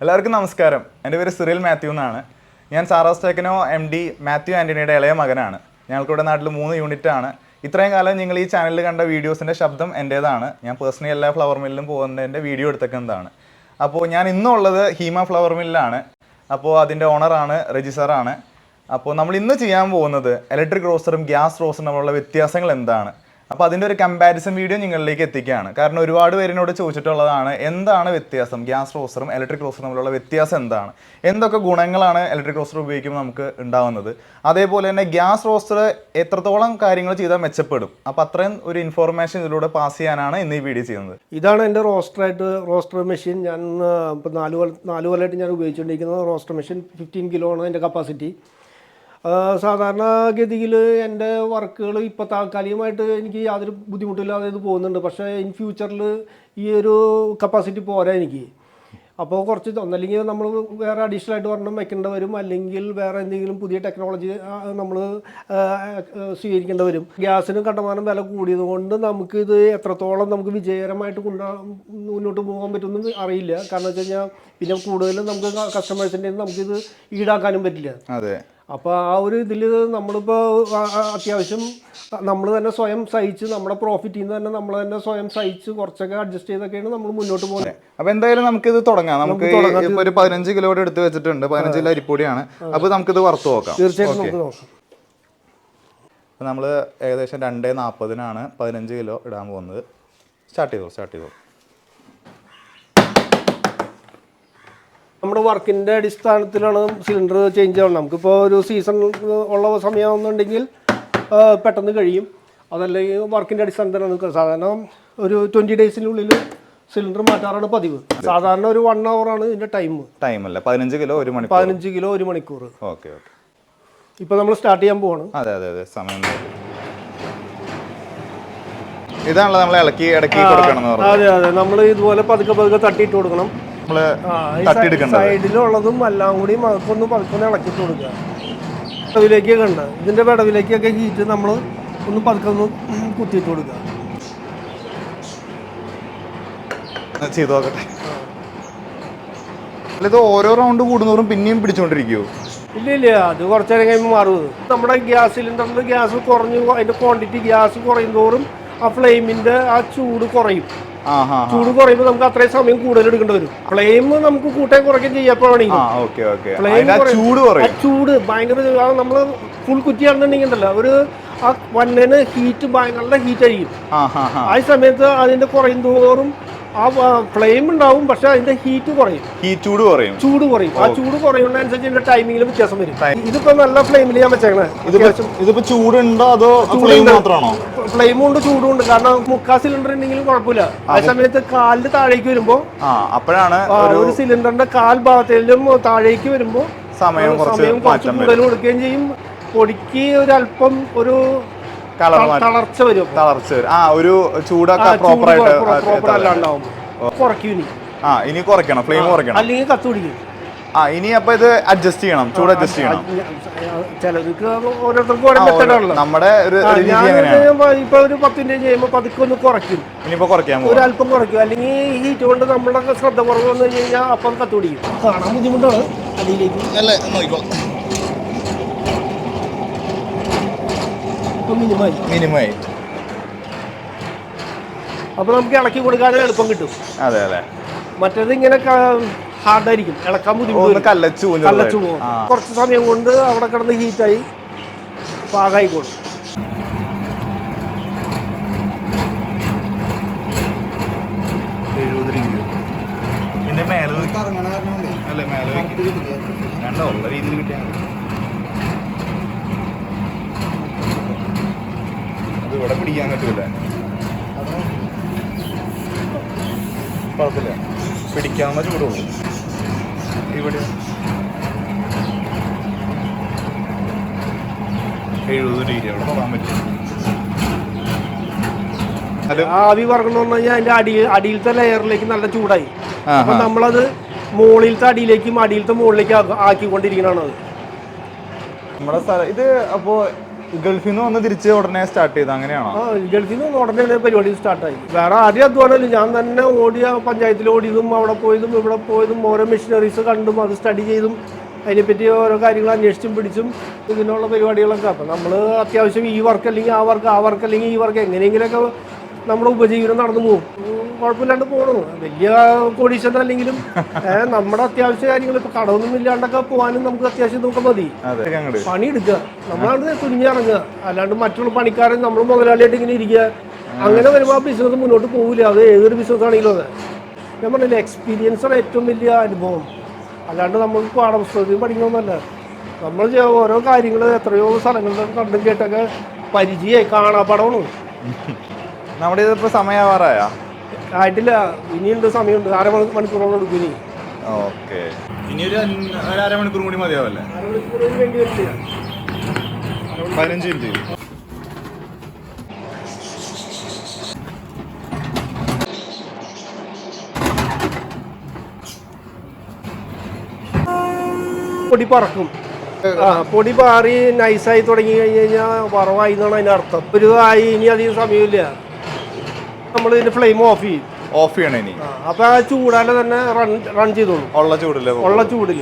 എല്ലാവർക്കും നമസ്കാരം. എന്റെ പേര് സിറിയൽ മാത്യു എന്നാണ്. ഞാൻ സാറാസ് ടെക്കനോ എം ഡി മാത്യു ആന്റണിയുടെ ഇളയ മകനാണ്. ഞങ്ങൾക്കിവിടെ നാട്ടിൽ മൂന്ന് യൂണിറ്റ് ആണ്. ഇത്രയും കാലം നിങ്ങൾ ഈ ചാനലിൽ കണ്ട വീഡിയോസിന്റെ ശബ്ദം എന്റേതാണ്. ഞാൻ പേഴ്സണലി എല്ലാ ഫ്ലവർ മില്ലിലും പോകുന്നതിന്റെ വീഡിയോ എടുത്തേക്കുന്നതാണ്. അപ്പോൾ ഞാൻ ഇന്നുള്ളത് ഹീമ ഫ്ലവർ മില്ലാണ്. അപ്പോൾ അതിന്റെ ഓണറാണ് രജിസ്റ്ററാണ് അപ്പോൾ നമ്മൾ ഇന്ന് ചെയ്യാൻ പോകുന്നത് ഇലക്ട്രിക് റോസറും ഗ്യാസ് റോസ്റ്ററും തമ്മിലുള്ള വ്യത്യാസങ്ങൾ എന്താണ്? അപ്പോൾ അതിന്റെ ഒരു കമ്പാരിസൺ വീഡിയോ നിങ്ങളിലേക്ക് എത്തിക്കുകയാണ്. കാരണം ഒരുപാട് പേരിനോട് ചോദിച്ചിട്ടുള്ളതാണ് എന്താണ് വ്യത്യാസം? ഗ്യാസ് റോസറും ഇലക്ട്രിക് റോസറും തമ്മിലുള്ള വ്യത്യാസം എന്താണ്? എന്തൊക്കെ ഗുണങ്ങളാണ് ഇലക്ട്രിക് റോസ്റ്റർ ഉപയോഗിക്കുമ്പോൾ നമുക്ക് ഉണ്ടാവുന്നത്? അതേപോലെ തന്നെ ഗ്യാസ് റോസ്റ്റർ എത്രത്തോളം കാര്യങ്ങൾ ചെയ്താൽ മെച്ചപ്പെടും? അപ്പോൾ അത്രയും ഒരു ഇൻഫോർമേഷൻ ഇതിലൂടെ പാസ് ചെയ്യാനാണ് ഇന്ന് ഈ വീഡിയോ ചെയ്യുന്നത്. ഇതാണ് എന്റെ റോസ്റ്ററായിട്ട് റോസ്റ്റർ മെഷീൻ ഞാൻ ഇപ്പോൾ നാല് നാല് കൊല്ലമായിട്ട് ഞാൻ ഉപയോഗിച്ചുകൊണ്ടിരിക്കുന്നത് റോസ്റ്റർ മെഷീൻ ഫിഫ്റ്റീൻ കിലോ ആണ് എന്റെ കപ്പാസിറ്റി സാധാരണഗതിയിൽ എന്റെ വർക്കുകൾ ഇപ്പോൾ താൽക്കാലികമായിട്ട് എനിക്ക് യാതൊരു ബുദ്ധിമുട്ടില്ലാതെ ഇത് പോകുന്നുണ്ട്. പക്ഷേ ഇൻ ഫ്യൂച്ചറിൽ ഈ ഒരു കപ്പാസിറ്റി പോരാ എനിക്ക്. അപ്പോൾ കുറച്ച് ഒന്നല്ലെങ്കിൽ നമ്മൾ വേറെ അഡീഷണൽ ആയിട്ട് ഒരെണ്ണം വെക്കേണ്ടി വരും. അല്ലെങ്കിൽ വേറെ എന്തെങ്കിലും പുതിയ ടെക്നോളജി നമ്മൾ സ്വീകരിക്കേണ്ടി വരും. ഗ്യാസിന് കണ്ടമാനം വില കൂടിയത് കൊണ്ട് നമുക്ക് ഇത് എത്രത്തോളം നമുക്ക് വിജയകരമായിട്ട് കൊണ്ട മുന്നോട്ട് പോകാൻ പറ്റുമെന്ന് അറിയില്ല. കാരണം വെച്ച് കഴിഞ്ഞാൽ പിന്നെ കൂടുതലും നമുക്ക് കസ്റ്റമേഴ്സിന്റെ നമുക്കിത് ഈടാക്കാനും പറ്റില്ല. അതെ. അപ്പോൾ ആ ഒരു ഇതിൽ നമ്മളിപ്പോൾ അത്യാവശ്യം നമ്മൾ തന്നെ സ്വയം സഹിച്ച് നമ്മുടെ പ്രോഫിറ്റിൽ നിന്ന് തന്നെ നമ്മൾ തന്നെ സ്വയം സഹിച്ച് കുറച്ചൊക്കെ അഡ്ജസ്റ്റ് ചെയ്തൊക്കെയാണ് നമ്മൾ മുന്നോട്ട് പോകുന്നത്. അപ്പോൾ എന്തായാലും നമുക്ക് ഇത് തുടങ്ങാം. നമുക്ക് ഇപ്പൊ ഒരു പതിനഞ്ച് കിലോയുടെ എടുത്ത് വെച്ചിട്ടുണ്ട്. പതിനഞ്ച് കിലോ അരിപ്പൊടിയാണ്. അപ്പോൾ നമുക്കിത് വറുത്ത് നോക്കാം. തീർച്ചയായിട്ടും നമുക്ക് നോക്കാം. അപ്പോൾ നമ്മൾ ഏകദേശം രണ്ട് നാൽപ്പതിനാണ് പതിനഞ്ച് കിലോ ഇടാൻ പോകുന്നത്. സ്റ്റാർട്ട് ചെയ്തോ സ്റ്റാർട്ട് ചെയ്തോ? നമ്മുടെ വർക്കിന്റെ അടിസ്ഥാനത്തിലാണ് സിലിണ്ടർ ചേഞ്ച് ആവുന്നത്. നമുക്കിപ്പോൾ ഒരു സീസൺ ഉള്ള സമയമാണെന്നുണ്ടെങ്കിൽ പെട്ടെന്ന് കഴിയും. അതല്ലെങ്കിൽ വർക്കിന്റെ അടിസ്ഥാനത്തിലാണ് സാധാരണ ഒരു ട്വന്റി ഡേയ്സിനുള്ളിൽ സിലിണ്ടർ മാറ്റാറാണ് പതിവ്. സാധാരണ ഒരു വൺ ആണ് ഇതിന്റെ ടൈം ടൈം അല്ല. പതിനഞ്ച് കിലോ ഒരു മണിക്കൂർ. പതിനഞ്ച് കിലോ ഒരു മണിക്കൂർ. Okay okay. ഇപ്പോൾ നമ്മൾ സ്റ്റാർട്ട് ചെയ്യാൻ പോവാണ്. അതെ അതെ അതെ. സമയം ഇതാണല്ലോ നമ്മൾ ഇളക്കി ഇടക്കി കൊടുക്കണം അതെ അതെ. നമ്മൾ ഇതുപോലെ പതുക്കെ പതുക്കെ തട്ടിയിട്ട് കൊടുക്കണം. തട്ടിയെടുക്കേണ്ടത്. സൈഡിലുള്ളതും എല്ലാം കൂടി അതൊന്ന് പതുക്കൊന്ന് ഇളക്കി കൊടുക്കുക. വിടവിലേക്കൊക്കെ ഉണ്ട് ഇതിന്റെ വിടവിലേക്കൊക്കെ ഹീറ്റ് നമ്മൾ ഒന്ന് പതുക്കൊന്ന് കുത്തിയിട്ട് കൊടുക്കുക. ചെയ്തു നോക്കട്ടെ. ഇത് ഓരോ റൗണ്ട് കൂടുന്നോറും പിന്നെയും പിടിച്ചോണ്ടിരിക്കോ ഇല്ല ഇല്ല. അത് കുറച്ച് നേരം കഴിയുമ്പോൾ മാറും. ഇത്. നമ്മുടെ ഗ്യാസ് സിലിണ്ടറിൽ ഗ്യാസ് കുറഞ്ഞു അതിന്റെ ക്വാണ്ടിറ്റി ഗ്യാസ് കുറയുന്തോറും ആ ഫ്ലെയിമിന്റെ ആ ചൂട് കുറയും. ചൂട് കുറയുമ്പോൾ നമുക്ക് അത്രയും സമയം കൂടുതൽ എടുക്കേണ്ടി വരും. ഫ്ലെയിം നമുക്ക് കൂട്ടാൻ കുറയ്ക്കുകയും ചെയ്യാപ്പോഴാണെങ്കിൽ ചൂട് ചൂട് ഭയങ്കര നമ്മൾ ഫുൾ കുറ്റിയാണെന്നുണ്ടെങ്കിൽ ഉണ്ടല്ലോ ഒരു ആ വണ്ണിന് ഹീറ്റ് ഭയങ്കര ഹീറ്റ് ആയിരിക്കും. ആ സമയത്ത് അതിന്റെ കുറയും തോറും ആ ഫ്ലെയിം ഉണ്ടാവും പക്ഷെ അതിന്റെ ഹീറ്റ് കുറയും. ഹീറ്റ് ചൂട് കുറയും. ചൂട് കുറയും. ആ ചൂട് കുറയുന്നതനുസരിച്ച് ഇതിന്റെ ടൈമിംഗിൽ വ്യത്യാസം വരും. ഇതിപ്പോ നല്ല ഫ്ലെയിമിൽ ഞാൻ വെച്ചേക്കണേ. ഇതിപ്പോ ചൂടുണ്ടോ അതോ മാത്രമാണോ? ഫ്ലെയിമും ഉണ്ട് ചൂടും ഉണ്ട്. കാരണം മുക്കാ സിലിണ്ടർ ഉണ്ടെങ്കിലും കുഴപ്പമില്ല. ആ സമയത്ത് കാലിന്റെ താഴേക്ക് വരുമ്പോ അപ്പോഴാണ് ഒരു സിലിണ്ടറിന്റെ കാൽ ഭാഗത്തേലും താഴേക്ക് വരുമ്പോ സമയം കുറച്ച് കൂടുതൽ കൊടുക്കുകയും ചെയ്യും. പൊടിക്ക് ഒരു അല്പം ഒരു കളർ തളർച്ച വരും തളർച്ച വരും. ആ ഒരു ചൂടൊക്കെ പ്രോപ്പർ ആയിട്ട് പ്രോപ്പർ അല്ലാണ്ടാവും. കുറയ്ക്കും ആ ഇനി കുറയ്ക്കണം ഫ്ലെയിം കുറയ്ക്കണം. അല്ലെങ്കിൽ കത്ത് പിടിക്കും. ആ ഇനി അപ്പൊ ഇത് അഡ്ജസ്റ്റ് ചെയ്യണം ചൂട് അഡ്ജസ്റ്റ് ചെയ്യണം. ചിലർക്ക് ഓരോരുത്തർക്കും ഓരോ മെത്തഡാണല്ലോ. നമ്മുടെ ഒരു ഇപ്പൊ ഒരു പത്തിന്റെ ചെയ്യുമ്പോൾ പതുക്കെ ഒന്ന് കുറയ്ക്കും. ഇനിയിപ്പോ കുറയ്ക്കാൻ ഒരു അല്പം കുറയ്ക്കും. അല്ലെങ്കിൽ ഈ ഹീറ്റ് കൊണ്ട് നമ്മളുടെ ശ്രദ്ധ കുറവ് വന്നു കഴിഞ്ഞാൽ അപ്പം കത്തുപിടിക്കും കാണാൻ ബുദ്ധിമുട്ടാണ്. അടിയിലേക്ക് അല്ലേ നോക്കിക്കോ ഇപ്പം മിനിമമായി അപ്പോൾ നമുക്ക് ഇളക്കി കൊടുക്കാനും എളുപ്പം കിട്ടും. അതെ അതെ. മറ്റേത് ഇങ്ങനെ ഹാർഡായിരിക്കും ഇളക്കാൻ ബുദ്ധിമുട്ട്. കല്ലച്ചു കല്ലച്ചു പോകും കുറച്ച് സമയം കൊണ്ട് അവിടെ കിടന്ന് ഹീറ്റായി പാകമായിക്കോളും അല്ലേ മേലെ രണ്ടോ ഉള്ള രീതിയിൽ കിട്ടിയാൽ മതി. അത് ഇവിടെ പിടിക്കാൻ പറ്റൂല. കുഴപ്പമില്ല. പിടിക്കാവുന്ന ചൂടുള്ളൂ. ഇവിടെ. എഴുപത് ഡിഗ്രി അവിടെ തൊടാൻ പറ്റും. ആവി പറക്കണമെന്ന് പറഞ്ഞു കഴിഞ്ഞാൽ അതിന്റെ അടി അടിയിലത്തെ ലെയറിലേക്ക് നല്ല ചൂടായി. അപ്പൊ നമ്മളത് മുകളിലത്തെ അടിയിലേക്കും അടിയിലത്തെ മുകളിലേക്ക് ആക്കിക്കൊണ്ടിരിക്കണത് നമ്മുടെ സ്ഥലം ഇത് അപ്പോ ഗൾഫിൽ നിന്ന് വന്ന് തിരിച്ച് ഉടനെ സ്റ്റാർട്ട് ചെയ്ത് അങ്ങനെയാണോ? ഗൾഫിൽ നിന്ന് ഉടനെ പരിപാടി സ്റ്റാർട്ടായി വേറെ ആദ്യം അധ്വാനമല്ല ഞാൻ തന്നെ ഓടിയ പഞ്ചായത്തിൽ ഓടിയതും അവിടെ പോയതും ഇവിടെ പോയതും ഓരോ മെഷീനറീസ് കണ്ടും അത് സ്റ്റഡി ചെയ്തും അതിനെപ്പറ്റി ഓരോ കാര്യങ്ങൾ അന്വേഷിച്ചും പിടിച്ചും ഇതിനുള്ള പരിപാടികളൊക്കെ. അപ്പം നമ്മൾ അത്യാവശ്യം ഈ വർക്ക് അല്ലെങ്കിൽ ആ വർക്ക് ആ വർക്ക് അല്ലെങ്കിൽ ഈ വർക്ക് എങ്ങനെയെങ്കിലുമൊക്കെ നമ്മുടെ ഉപജീവനം നടന്നു പോകും. കുഴപ്പമില്ലാണ്ട് പോകണു വലിയ കോടീശ്വരൻ അല്ലെങ്കിലും നമ്മുടെ അത്യാവശ്യ കാര്യങ്ങൾ ഇപ്പൊ കടമൊന്നും ഇല്ലാണ്ടൊക്കെ പോകാനും നമുക്ക് അത്യാവശ്യം നോക്കാൻ മതി. പണിയെടുക്കുക നമ്മളാണ് തുനിഞ്ഞിറങ്ങുക. അല്ലാണ്ട് മറ്റുള്ള പണിക്കാരൻ നമ്മൾ മുതലാളിയായിട്ട് ഇങ്ങനെ ഇരിക്കുക. അങ്ങനെ വരുമ്പോൾ ആ ബിസിനസ് മുന്നോട്ട് പോകില്ല അത് ഏതൊരു ബിസിനസ് ആണെങ്കിലും അതെ. ഞാൻ പറഞ്ഞില്ല എക്സ്പീരിയൻസ് ആണ് ഏറ്റവും വലിയ അനുഭവം. അല്ലാണ്ട് നമ്മൾ പാഠപുസ്തകത്തിൽ പഠിക്കണമെന്നല്ല നമ്മൾ ഓരോ കാര്യങ്ങൾ എത്രയോ സ്ഥലങ്ങളിലൊക്കെ കണ്ടും കേട്ടൊക്കെ പരിചയമായി കാണാപ്പാടമാണ് നമ്മുടെ ഇതിപ്പോ സമയമാവാറായ? ആയിട്ടില്ല. ഇനിയുണ്ട് സമയമുണ്ട്? അര മണി- മണിക്കൂറോളം എടുക്കും ഇനി. ഓക്കെ. ഇനി ഒരു അരമണിക്കൂർ കൂടി മതിയാവല്ലേ? പതിനഞ്ച് മിനിറ്റ്. പൊടി പറക്കും. ആ പൊടി പാറി നൈസായി തുടങ്ങി കഴിഞ്ഞ് കഴിഞ്ഞാൽ വറവായി എന്നാണ് അതിന്റെ അർത്ഥം. ഒരു ആയി ഇനി അധികം സമയമില്ല. നമ്മൾ ഇതിന്റെ ഫ്ലെയിം ഓഫ് ചെയ്യും. ഓഫ് ചെയ്യണം ഇനി. അപ്പൊ ആ ചൂടാലെ തന്നെ റൺ റൺ ചെയ്തോളൂ. ഉള്ള ചൂടിൽ ഉള്ള ചൂടിൽ.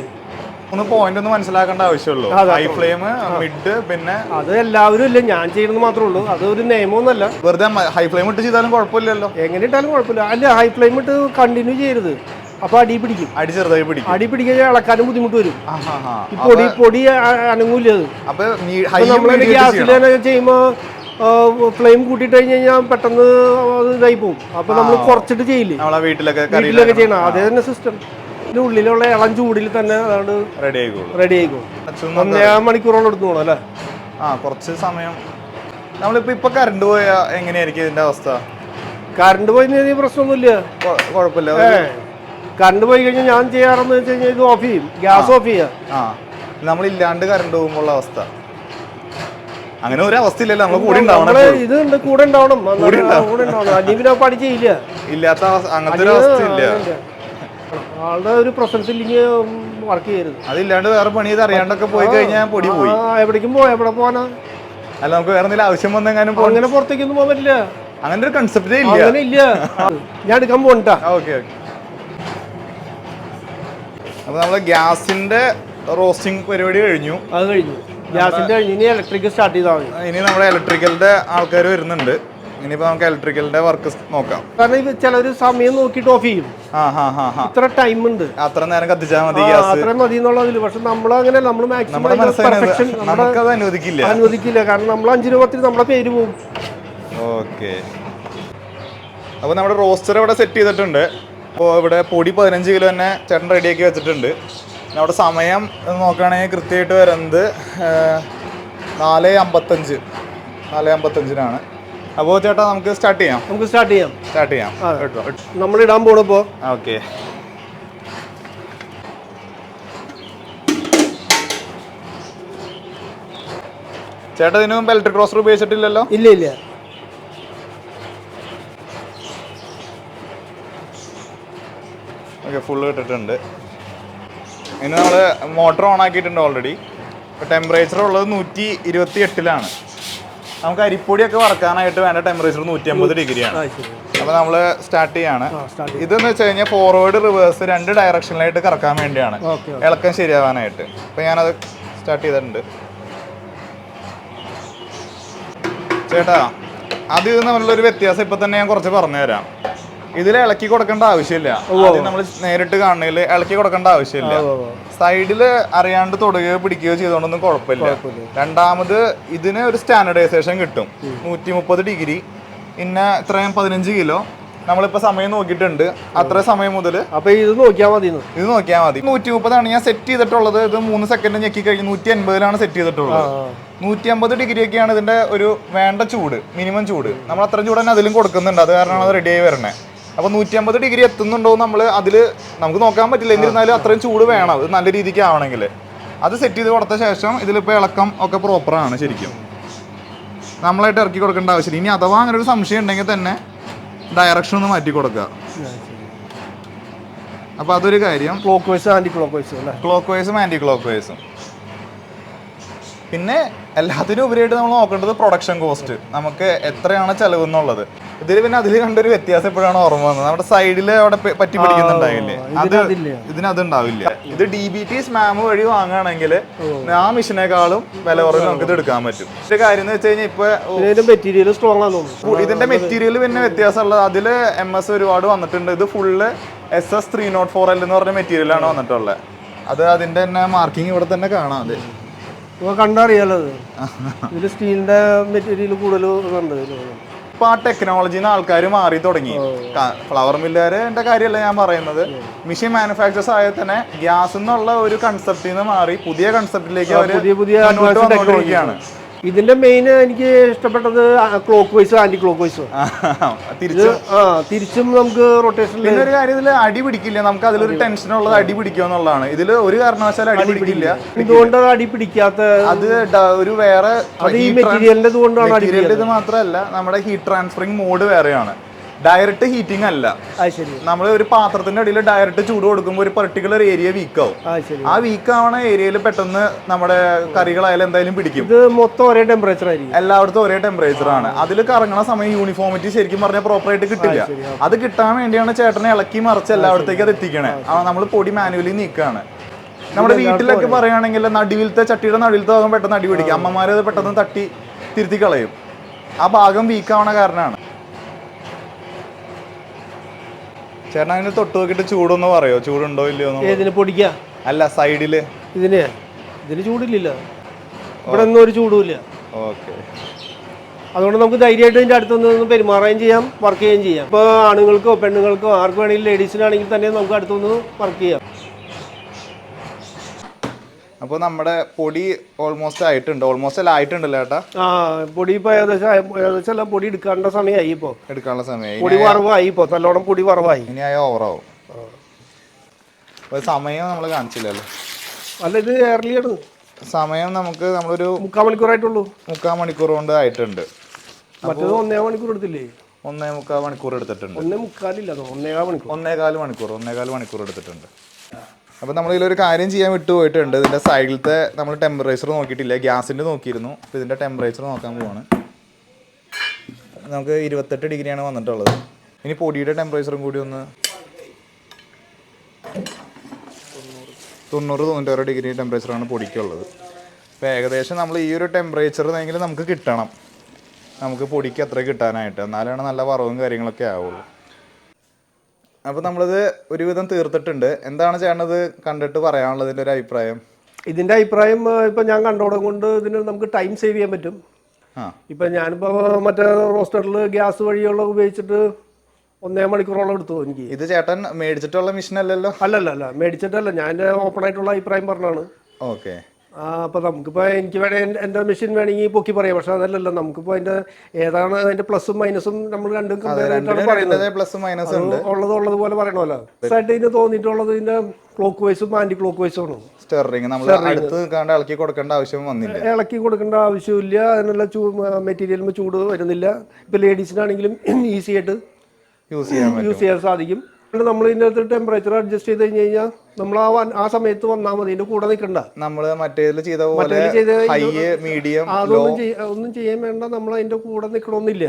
ഒന്ന് പോയിന്റ് ഒന്ന് മനസ്സിലാക്കേണ്ട ആവശ്യമുള്ളൂ. ഹൈ ഫ്ലെയിം മിഡ് പിന്നെ അത് എല്ലാവരും ഇല്ല ഞാൻ ചെയ്യുന്നത് മാത്രമേ ഉള്ളൂ. അത് ഒരു നിയമമൊന്നുമല്ല വെറുതെ ഹൈ ഫ്ലെയിം ഇട്ട് ചെയ്താലും കുഴപ്പമില്ലല്ലോ. എങ്ങനെ ഇട്ടാലും കുഴപ്പമില്ല. അല്ല ഹൈ ഫ്ലെയിം ഇട്ട് കണ്ടിന്യൂ ചെയ്യരുത്. അപ്പൊ അടി പിടിക്കും. അടി ചെറുതായി പിടിക്കും. അടി പിടിക്കാൻ ഇളക്കാനും ബുദ്ധിമുട്ട് വരും. ഈ പൊടി പൊടി അനങ്ങൂല അത്. അപ്പൊ ഗ്യാസിൽ ചെയ്യുമ്പോൾ ഫ്ലെയിം കൂട്ടിയിട്ട് കഴിഞ്ഞ് കഴിഞ്ഞാൽ പെട്ടെന്ന് ഇതായി പോകും അപ്പൊ നമ്മൾ കുറച്ചിട്ട് ചെയ്യില്ലേ? നമ്മളെ വീട്ടിലൊക്കെ വീട്ടിലൊക്കെ ചെയ്യണം. അതേ തന്നെ സിസ്റ്റം ഇതിന്റെ ഉള്ളിലുള്ള ഇളം ചൂടിൽ തന്നെ അതാണ്ട് റെഡി ആയിക്കോളും. റെഡി ആയിക്കോളും. ഒന്നേ മണിക്കൂറോളം എടുത്തു പോകണം അല്ലേ? ആ കുറച്ച് സമയം. നമ്മളിപ്പോ ഇപ്പൊ കറണ്ട് പോയ എങ്ങനെയായിരിക്കും ഇതിന്റെ അവസ്ഥ? കറണ്ട് പോയി കഴിഞ്ഞാൽ പ്രശ്നമൊന്നുമില്ല. കുഴപ്പമില്ല കറണ്ട് പോയി കഴിഞ്ഞാൽ ഞാൻ ചെയ്യാറെന്ന് വെച്ച് കഴിഞ്ഞാൽ ഇത് ഓഫ് ചെയ്യും. ഗ്യാസ് ഓഫ് ചെയ്യാം. ആ. നമ്മൾ ഇല്ലാണ്ട് കറണ്ട് പോകുമ്പോൾ അവസ്ഥ. അങ്ങനെ ഒരു അവസ്ഥയില്ലല്ലോ നമ്മൾ കൂടി ഉണ്ടാവണം. ഇത് ഉണ്ട് കൂടെ ഉണ്ടാവണം. കൂടെ ഉണ്ടാവണം. പിന്നെ ചെയ്യില്ല. ഇല്ലാത്ത അങ്ങനത്തെ ഒരു അവസ്ഥ ഇല്ല ആളുടെ ഒരു പ്രസൻസ് ഇല്ലെങ്കിൽ വർക്ക് ചെയ്യരുത്. അതില്ലാണ്ട് വേറെ പണി ചെയ്ത് അറിയാണ്ടൊക്കെ പോയി കഴിഞ്ഞാൽ പൊടി പോയി. എവിടേക്കും പോയി എവിടെ പോകാനാ അല്ല നമുക്ക് വേറെ എന്തെങ്കിലും ആവശ്യം വന്നെങ്ങാനും അങ്ങനെ പുറത്തേക്കൊന്നും പോകാൻ പറ്റില്ല. അങ്ങനെ ഒരു കൺസെപ്റ്റേ ഇല്ല. അങ്ങനെ ഇല്ല. ഞാൻ എടുക്കാൻ പോകണ്ടാ ഓക്കെ ഓക്കെ. അപ്പൊ നമ്മൾ ഗ്യാസിന്റെ റോസ്റ്റിംഗ് പരിപാടി കഴിഞ്ഞു. അത് കഴിഞ്ഞു. ഗ്യാസിന്റെ ഇനി ഇലക്ട്രിക് സ്റ്റാർട്ട് ചെയ്താൽ മതി. ഇനി നമ്മുടെ ഇലക്ട്രിക്കലിന്റെ ആൾക്കാർ വരുന്നുണ്ട്. ഇനിയിപ്പോ നമുക്ക് ഇലക്ട്രിക്കലിന്റെ വർക്ക് നോക്കാം. കാരണം ഇത് ചിലർ സമയം നോക്കിയിട്ട് ഓഫ് ചെയ്യും. ഇത്ര ടൈം ഉണ്ട് അത്ര നേരം കത്തിച്ചാൽ മതി അത്രയും മതി എന്നുള്ളതിൽ പക്ഷെ നമ്മൾ അങ്ങനെ നമ്മൾ മാക്സിമം പെർഫെക്ഷൻ നമുക്കത് അനുവദിക്കില്ല. അനുവദിക്കില്ല. കാരണം നമ്മൾ അഞ്ചു രൂപത്തിൽ നമ്മളെ പേര് പോകും ഓക്കെ. അപ്പോൾ നമ്മുടെ റോസ്റ്റർ ഇവിടെ സെറ്റ് ചെയ്തിട്ടുണ്ട്. അപ്പോൾ ഇവിടെ പൊടി പതിനഞ്ച് കിലോ തന്നെ ചേട്ടൻ റെഡിയാക്കി വെച്ചിട്ടുണ്ട്. പിന്നെ അവിടെ സമയം നോക്കുകയാണെങ്കിൽ കൃത്യമായിട്ട് വരുന്നത് നാല് അമ്പത്തഞ്ച്. നാല് അമ്പത്തഞ്ചിനാണ്. അപ്പോൾ ചേട്ടാ നമുക്ക് സ്റ്റാർട്ട് ചെയ്യാം. നമുക്ക് സ്റ്റാർട്ട് ചെയ്യാം. സ്റ്റാർട്ട് ചെയ്യാം. കേട്ടോ. നമ്മൾ ഇടാൻ പോണപ്പോ ഓക്കെ ചേട്ടാ ഇതിനു മുമ്പ് ഇലക്ട്രിക് ക്രോസർ ഉപയോഗിച്ചിട്ടില്ലല്ലോ? ഇല്ല ഇല്ല. ഓക്കെ ഫുള്ള് ഇട്ടിട്ടുണ്ട്. ഇനി നമ്മൾ മോട്ടർ ഓൺ ആക്കിയിട്ടുണ്ട് ഓൾറെഡി ഇപ്പോൾ ടെമ്പറേച്ചർ ഉള്ളത് നൂറ്റി ഇരുപത്തി എട്ടിലാണ് നമുക്ക് അരിപ്പൊടിയൊക്കെ വറക്കാനായിട്ട് വേണ്ട ടെമ്പറേച്ചർ നൂറ്റി അമ്പത് ഡിഗ്രിയാണ് അപ്പോൾ നമ്മൾ സ്റ്റാർട്ട് ചെയ്യാണ്. ഇതെന്ന് വെച്ച് കഴിഞ്ഞാൽ ഫോർവേഡ് റിവേഴ്സ് രണ്ട് ഡയറക്ഷനിലായിട്ട് കറക്കാൻ വേണ്ടിയാണ്. ഇളക്കം ശരിയാവാനായിട്ട്. അപ്പോൾ ഞാനത് സ്റ്റാർട്ട് ചെയ്തിട്ടുണ്ട്. ചേട്ടാ അത് തമ്മിലുള്ള ഒരു വ്യത്യാസം ഇപ്പം തന്നെ ഞാൻ കുറച്ച് പറഞ്ഞുതരാം. ഇതിൽ ഇളക്കി കൊടുക്കേണ്ട ആവശ്യമില്ല. നമ്മൾ നേരിട്ട് കാണുന്നതിൽ ഇളക്കി കൊടുക്കേണ്ട ആവശ്യമില്ല. സൈഡിൽ അറിയാണ്ട് തൊടുകയോ പിടിക്കുകയോ ചെയ്തോണ്ടൊന്നും കുഴപ്പമില്ല. രണ്ടാമത് ഇതിന് ഒരു സ്റ്റാൻഡർഡൈസേഷൻ കിട്ടും. നൂറ്റി മുപ്പത് ഡിഗ്രി. പിന്നെ ഇത്രയും പതിനഞ്ച് കിലോ. നമ്മളിപ്പോ സമയം നോക്കിയിട്ടുണ്ട്. അത്ര സമയം മുതൽ അപ്പൊ ഇത് നോക്കിയാൽ മതി ഇത് നോക്കിയാൽ മതി. നൂറ്റി മുപ്പതാണ് ഞാൻ സെറ്റ് ചെയ്തിട്ടുള്ളത്. ഇത് മൂന്ന് സെക്കൻഡ് ഞെക്കി കഴിഞ്ഞ് നൂറ്റി അൻപതിലാണ് സെറ്റ് ചെയ്തിട്ടുള്ളത്. നൂറ്റി അമ്പത് ഡിഗ്രി ഒക്കെയാണ് ഇതിന്റെ ഒരു വേണ്ട ചൂട് മിനിമം ചൂട്. നമ്മൾ അത്ര ചൂട് തന്നെ അതിലും കൊടുക്കുന്നുണ്ട്. അത് കാരണമാണ് അത് റെഡി ആയി വരണേ. അപ്പൊ നൂറ്റി അമ്പത് ഡിഗ്രി എത്തുന്നുണ്ടോ നമ്മൾ അതിൽ നമുക്ക് നോക്കാൻ പറ്റില്ല. എന്നിരുന്നാലും അത്രയും ചൂട് വേണം. അത് നല്ല രീതിക്ക് ആവണമെങ്കിൽ. അത് സെറ്റ് ചെയ്ത് കൊടുത്ത ശേഷം ഇതിലിപ്പോൾ ഇളക്കം ഒക്കെ പ്രോപ്പറാണ് ശരിക്കും. നമ്മളായിട്ട് ഇറക്കി കൊടുക്കേണ്ട ആവശ്യമില്ല. ഇനി അഥവാ അങ്ങനെ ഒരു സംശയം ഉണ്ടെങ്കിൽ തന്നെ ഡയറക്ഷൻ ഒന്ന് മാറ്റി കൊടുക്കുക അപ്പോൾ അതൊരു കാര്യം. Clockwise anticlockwise ക്ലോക്ക് വൈസും ആന്റി ക്ലോക്ക് വൈസും പിന്നെ എല്ലാത്തിനും ഉപരിയായിട്ട് നമ്മൾ നോക്കേണ്ടത് പ്രൊഡക്ഷൻ കോസ്റ്റ് നമുക്ക് എത്രയാണ് ചെലവ് എന്നുള്ളത് ഇതിൽ പിന്നെ അതിൽ കണ്ടൊരു വ്യത്യാസം എപ്പോഴാണ് ഓർമ്മ വന്നത്? നമ്മുടെ സൈഡിൽ അവിടെ പറ്റി പിടിക്കുന്നുണ്ടായില്ലേ? അത് ഇതിനതില്ല. ഇതിനത് ഉണ്ടാവില്ല ഇത് ഡി ബി ടി സ്മാം വഴി വാങ്ങുകയാണെങ്കിൽ ആ മെഷീനേക്കാളും വില കുറവ് നമുക്ക് ഇത് എടുക്കാൻ പറ്റും. ഒരു കാര്യം എന്ന് വെച്ച് കഴിഞ്ഞാൽ ഇപ്പൊ മെറ്റീരിയൽ സ്ട്രോങ് ഇതിന്റെ മെറ്റീരിയൽ പിന്നെ വ്യത്യാസമുള്ളത് അതിൽ എം എസ് ഒരുപാട് വന്നിട്ടുണ്ട്. ഇത് full S S three nought four L എന്ന് പറഞ്ഞ മെറ്റീരിയലാണ് വന്നിട്ടുള്ളത്. അത് അതിന്റെ തന്നെ മാർക്കിംഗ് ഇവിടെ തന്നെ കാണാം അത്. കണ്ടറിയാലോ ഇതിൽ സ്റ്റീലിന്റെ മെറ്റീരിയൽ കൂടുതൽ. ഇപ്പൊ ആ ടെക്നോളജിന്ന് ആൾക്കാർ മാറി തുടങ്ങി. ഫ്ലവർ മില്ലുകാരുടെ കാര്യമല്ല ഞാൻ പറയുന്നത്. മെഷീൻ മാനുഫാക്ചേഴ്സ് ആയ തന്നെ ഗ്യാസ് എന്നുള്ള ഒരു കൺസെപ്റ്റിൽ നിന്ന് മാറി പുതിയ കൺസെപ്റ്റിലേക്ക് അവർ പുതിയ പുതിയ വന്നുകൊണ്ടിരിക്കുകയാണ് ഇതിന്റെ മെയിൻ എനിക്ക് ഇഷ്ടപ്പെട്ടത് clockwise anticlockwise തിരിച്ച് നമുക്ക് റൊട്ടേഷനിൽ പിന്നെ ഒരു കാര്യം ഇതിൽ അടി പിടിക്കില്ല. നമുക്ക് അതിലൊരു ടെൻഷൻ ഉള്ളത് അടി പിടിക്കുക എന്നുള്ളതാണ്. ഇതിൽ ഒരു കാരണവശാലും അടി പിടിക്കില്ല. ഇതുകൊണ്ട് അടി പിടിക്കാത്ത അത് ഒരു വേറെ അത് ഈ മെറ്റീരിയലിന്റെ ഇത് മാത്രമല്ല നമ്മുടെ ഹീറ്റ് ട്രാൻസ്ഫറിങ് മോഡ് വേറെയാണ്. ഡയറക്റ്റ് ഹീറ്റിംഗ് അല്ല. നമ്മൾ ഒരു പാത്രത്തിന്റെ അടിയിൽ ഡയറക്റ്റ് ചൂട് കൊടുക്കുമ്പോൾ ഒരു പെർട്ടിക്കുലർ ഏരിയ വീക്ക് ആവും. ആ വീക്ക് ആവണ ഏരിയയിൽ പെട്ടെന്ന് നമ്മുടെ കറികളായാലും എന്തായാലും പിടിക്കും. ഇത് മൊത്തം ഒരേ ടെമ്പറേച്ചർ ആയിരിക്കും. എല്ലായിടത്തും ഒരേ ടെമ്പറേച്ചർ ആണ്. അതിൽ കറങ്ങണ സമയം യൂണിഫോമിറ്റി ശരിക്കും പറഞ്ഞാൽ പ്രോപ്പർ ആയിട്ട് കിട്ടില്ല. അത് കിട്ടാൻ വേണ്ടിയാണ് ചേട്ടനെ ഇളക്കി മറിച്ച് എല്ലായിടത്തേക്ക് അത് എത്തിക്കണേ. നമ്മൾ പൊടി മാനുവലി നീക്കാണ്. നമ്മുടെ വീട്ടിലൊക്കെ പറയുകയാണെങ്കിൽ നടുവിലത്തെ ചട്ടിയുടെ നടുവിലത്തെ ഭാഗം പെട്ടെന്ന് അടി പിടിക്കും. അമ്മമാരത് അത് പെട്ടെന്ന് തട്ടി തിരുത്തി കളയും. ആ ഭാഗം വീക്കാവണ കാരണമാണ്. ചേട്ടൻ അതിന് തൊട്ട് നോക്കിയിട്ട് ചൂടൊന്ന് പറയോ? ചൂടുണ്ടോ ഇല്ലയോ ഇതിന് പൊടിക്കാ? അല്ല സൈഡിൽ. ഇതിന്? ഇതിന് ചൂടില്ല ഇവിടെ ഒന്നും ഒരു ചൂടുമില്ല. ഓക്കെ. അതുകൊണ്ട് നമുക്ക് ധൈര്യമായിട്ട് ഇതിന്റെ അടുത്തൊന്ന് പെരുമാറുകയും ചെയ്യാം വർക്ക് ചെയ്യുകയും ചെയ്യാം. ഇപ്പോൾ ആണുങ്ങൾക്കോ പെണ്ണുങ്ങൾക്കോ ആർക്ക് വേണമെങ്കിലും ലേഡീസിനാണെങ്കിൽ തന്നെ നമുക്ക് അടുത്തൊന്ന് വർക്ക് ചെയ്യാം. അപ്പോൾ നമ്മുടെ പൊടി ഓൾമോസ്റ്റ് ആയിട്ടുണ്ട്. ഓൾമോസ്റ്റ് എല്ലാം ആയിട്ടുണ്ടല്ലോ ഏട്ടാ? ആ പൊടി ഇപ്പൊ ഏകദേശം ആയ- ഏകദേശം എല്ലാം പൊടി എടുക്കാനുള്ള സമയമായി ഇപ്പോ. എടുക്കാനുള്ള സമയമായി. പൊടി വറവായി ഇപ്പോ. നല്ലോണം പൊടി വറവായി ഇനി ആയ ഓവറാവും അപ്പോൾ സമയം നമ്മൾ കാണിച്ചില്ലല്ലോ. അല്ല ഇത് ഏർലിയാണ് സമയം നമുക്ക് നമ്മളൊരു മുക്കാൽ മണിക്കൂറായിട്ടുള്ളൂ. മുക്കാൽ മണിക്കൂർ കൊണ്ട് ആയിട്ടുണ്ട്. മറ്റേത് ഒന്നേ മണിക്കൂർ എടുത്തില്ലേ? ഒന്നേ മുക്കാൽ മണിക്കൂർ എടുത്തിട്ടുണ്ട്. ഒന്നേ മുക്കാലില്ല ഒന്നേകാൽ മണിക്കൂർ. ഒന്നേകാൽ മണിക്കൂർ ഒന്നേകാൽ മണിക്കൂർ എടുത്തിട്ടുണ്ട്. അപ്പോൾ നമ്മൾ ഇതിലൊരു കാര്യം ചെയ്യാൻ വിട്ടുപോയിട്ടുണ്ട്. ഇതിന്റെ സൈഡിലത്തെ നമ്മൾ ടെമ്പറേച്ചർ നോക്കിയിട്ടില്ല. ഗ്യാസിന്റെ നോക്കിയിരുന്നു. അപ്പോൾ ഇതിന്റെ ടെമ്പറേച്ചർ നോക്കാൻ പോവാണ്. നമുക്ക് ഇരുപത്തെട്ട് ഡിഗ്രിയാണ് വന്നിട്ടുള്ളത്. ഇനി പൊടിയുടെ ടെമ്പറേച്ചറും കൂടി ഒന്ന് തൊണ്ണൂറ് തൊണ്ണൂറ്റാറ് ഡിഗ്രി ടെമ്പറേച്ചറാണ് പൊടിക്കുള്ളത്. അപ്പോൾ ഏകദേശം നമ്മൾ ഈ ഒരു ടെമ്പറേച്ചർ എങ്കിലും നമുക്ക് കിട്ടണം. നമുക്ക് പൊടിക്ക് അത്ര കിട്ടാനായിട്ട്. എന്നാലാണ് നല്ല വറവും കാര്യങ്ങളൊക്കെ ആവുള്ളൂ. അപ്പോൾ നമ്മളിത് ഒരുവിധം തീർത്തിട്ടുണ്ട്. എന്താണ് ചെയ്യേണ്ടത് കണ്ടിട്ട് പറയാനുള്ളതിന്റെ ഒരു അഭിപ്രായം? ഇതിന്റെ അഭിപ്രായം ഇപ്പൊ ഞാൻ കണ്ടോടം കൊണ്ട് ഇതിന് നമുക്ക് ടൈം സേവ് ചെയ്യാൻ പറ്റും. ഇപ്പൊ ഞാനിപ്പോ മറ്റേ റോസ്റ്ററിൽ ഗ്യാസ് വഴിയുള്ള ഉപയോഗിച്ചിട്ട് ഒന്നേ മണിക്കൂറോളം എടുത്തു എനിക്ക്. ഇത് ചേട്ടൻ മേടിച്ചിട്ടുള്ള മെഷീൻ അല്ലല്ലോ? അല്ലല്ല അല്ല മേടിച്ചിട്ടല്ല. ഞാൻ ഓപ്പൺ ആയിട്ടുള്ള അഭിപ്രായം പറഞ്ഞാണ്. ഓക്കെ. അപ്പൊ നമുക്കിപ്പോ എനിക്ക് വേണേ എന്റെ മെഷീൻ വേണമെങ്കിൽ പൊക്കി പറയാം. പക്ഷെ അതല്ലല്ലോ നമുക്കിപ്പോ അതിന്റെ ഏതാണ് അതിന്റെ പ്ലസും മൈനസും നമ്മൾ രണ്ടും കമ്പയർ ആയിട്ടാണ് പറയുന്നത്. പ്ലസ് മൈനസ് ഉണ്ട്. ഉള്ളത് ഉള്ളത് പോലെ പറയണമല്ലോ ആയിട്ട് ഇതിന് തോന്നിയിട്ടുള്ളത് ഇതിന്റെ ക്ലോക്ക് വൈസും ആന്റി ക്ലോക്ക് വൈസും ആണ്. സ്റ്റെറിങ് നമ്മൾ അടുത്ത് നിൽക്കാണ്ട് ഇളക്കി കൊടുക്കേണ്ട ആവശ്യം വന്നില്ല. ഇളക്കി കൊടുക്കേണ്ട ആവശ്യമില്ല. അതിനുള്ള ചൂ മെറ്റീരിയലിന് ചൂട് വരുന്നില്ല. ഇപ്പൊ ലേഡീസിനാണെങ്കിലും ഈസി ആയിട്ട് യൂസ് ചെയ്യാൻ പറ്റും യൂസ് ചെയ്യാൻ സാധിക്കും. നമ്മൾ ഇതിന്റെ അകത്ത് ടെമ്പറേച്ചർ അഡ്ജസ്റ്റ് ചെയ്ത് കഴിഞ്ഞ് കഴിഞ്ഞാൽ നമ്മൾ ആ ആ സമയത്ത് വന്നാൽ മതി. ഇതിന്റെ കൂടെ നിൽക്കണ്ട. നമ്മൾ മറ്റേതിൽ ചെയ്ത പോലെ ഹൈ മീഡിയം അതൊന്നും ഒന്നും ചെയ്യാൻ വേണ്ട. നമ്മൾ അതിന്റെ കൂടെ നിൽക്കണമെന്നില്ല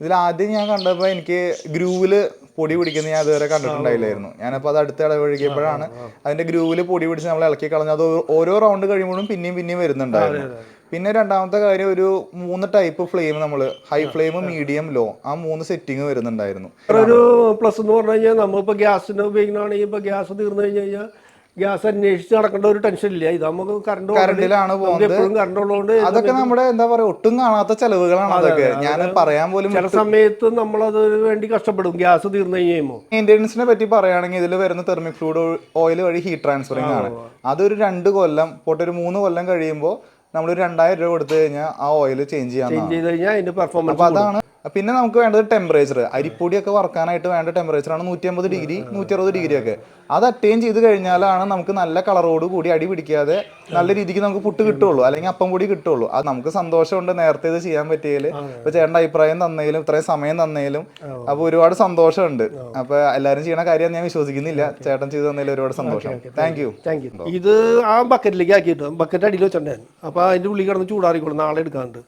ഇതിൽ ആദ്യം ഞാൻ കണ്ടപ്പോൾ എനിക്ക് ഗ്രൂവിൽ പൊടി പിടിക്കുന്നത് ഞാൻ അതുവരെ കണ്ടിട്ടുണ്ടായില്ലായിരുന്നു. ഞാനപ്പോൾ അത് അടുത്ത് ഇടപഴകിയപ്പോഴാണ് അതിന്റെ ഗ്രൂവിൽ പൊടി പിടിച്ച് നമ്മൾ ഇളക്കി കളഞ്ഞത്. ഓരോ റൗണ്ട് കഴിയുമ്പോഴും പിന്നെയും പിന്നെയും വരുന്നുണ്ടായിരുന്നു. പിന്നെ രണ്ടാമത്തെ കാര്യം ഒരു മൂന്ന് ടൈപ്പ് ഫ്ലെയിം നമ്മൾ ഹൈ ഫ്ലെയിം മീഡിയം ലോ ആ മൂന്ന് സെറ്റിംഗ് വരുന്നുണ്ടായിരുന്നു. ഒരു പ്ലസ് എന്ന് പറഞ്ഞു കഴിഞ്ഞാൽ നമ്മളിപ്പോൾ ഗ്യാസിന് ഉപയോഗിക്കണമെങ്കിൽ ഇപ്പോൾ ഗ്യാസ് തീർന്നു കഴിഞ്ഞു കഴിഞ്ഞാൽ ഗ്യാസ് അന്വേഷിച്ച് നടക്കേണ്ട ഒരു ടെൻഷൻ ഇല്ല. ഇത് നമുക്ക് കറണ്ട് കറണ്ടിലാണ് പോകുന്നത്. കറണ്ട് ഉള്ളതുകൊണ്ട് അതൊക്കെ നമ്മുടെ എന്താ പറയാ ഒട്ടും കാണാത്ത ചെലവുകളാണ് അതൊക്കെ. ഞാൻ പറയാൻ പോലും ചില സമയത്ത് നമ്മൾ അത് വേണ്ടി കഷ്ടപ്പെടും. ഗ്യാസ് തീർന്നു കഴിയുമ്പോൾ മെയിന്റെനൻസിനെ പറ്റി പറയുകയാണെങ്കിൽ ഇതിൽ വരുന്ന തെർമിക് ഫ്ലൂഡ് ഓയിൽ വഴി ഹീറ്റ് ട്രാൻസ്ഫറിങ് ആണ്. അതൊരു രണ്ട് കൊല്ലം പോട്ടൊരു മൂന്ന് കൊല്ലം കഴിയുമ്പോൾ നമ്മളൊരു രണ്ടായിരം രൂപ കൊടുത്തു കഴിഞ്ഞാൽ ആ ഓയിൽ ചേഞ്ച് ചെയ്യാൻ ചേഞ്ച് ചെയ്ത് കഴിഞ്ഞാൽ അതിന്റെ പെർഫോമൻസ് അതാണ് പിന്നെ നമുക്ക് വേണ്ടത് ടെമ്പറേച്ചർ അരിപ്പൊടിയൊക്കെ വറക്കാനായിട്ട് വേണ്ട ടെമ്പറേച്ചറാണ് നൂറ്റി അമ്പത് ഡിഗ്രി നൂറ്റി അറുപത് ഡിഗ്രി ഒക്കെ അത് അറ്റൈൻ ചെയ്ത് കഴിഞ്ഞാലാണ് നമുക്ക് നല്ല കളറോട് കൂടി അടി പിടിക്കാതെ നല്ല രീതിക്ക് നമുക്ക് പുട്ട് കിട്ടുള്ളൂ അല്ലെങ്കിൽ അപ്പം പൊടി കിട്ടുള്ളൂ. അത് നമുക്ക് സന്തോഷമുണ്ട് നേരത്തെ ഇത് ചെയ്യാൻ പറ്റിയതിൽ ഇപ്പൊ ചേട്ടന്റെ അഭിപ്രായം തന്നേലും ഇത്രയും സമയം തന്നേലും അപ്പൊ ഒരുപാട് സന്തോഷമുണ്ട്. അപ്പൊ എല്ലാവരും ചെയ്യണ കാര്യം ഞാൻ വിശ്വസിക്കുന്നില്ല. ചേട്ടൻ ചെയ്തു തന്നേലും ഒരുപാട് സന്തോഷം. Thank you. Thank you. ഇത് ആ ബക്കറ്റിലേക്ക് ആക്കിയിട്ട്? ബക്കറ്റ് അടിയിൽ വെച്ചിട്ടുണ്ടായിരുന്നു അപ്പൊ അതിന്റെ ഉള്ളിൽ കിടന്ന് ചൂടാറിക്കോളും. നാളെ എടുക്കാണ്ട്.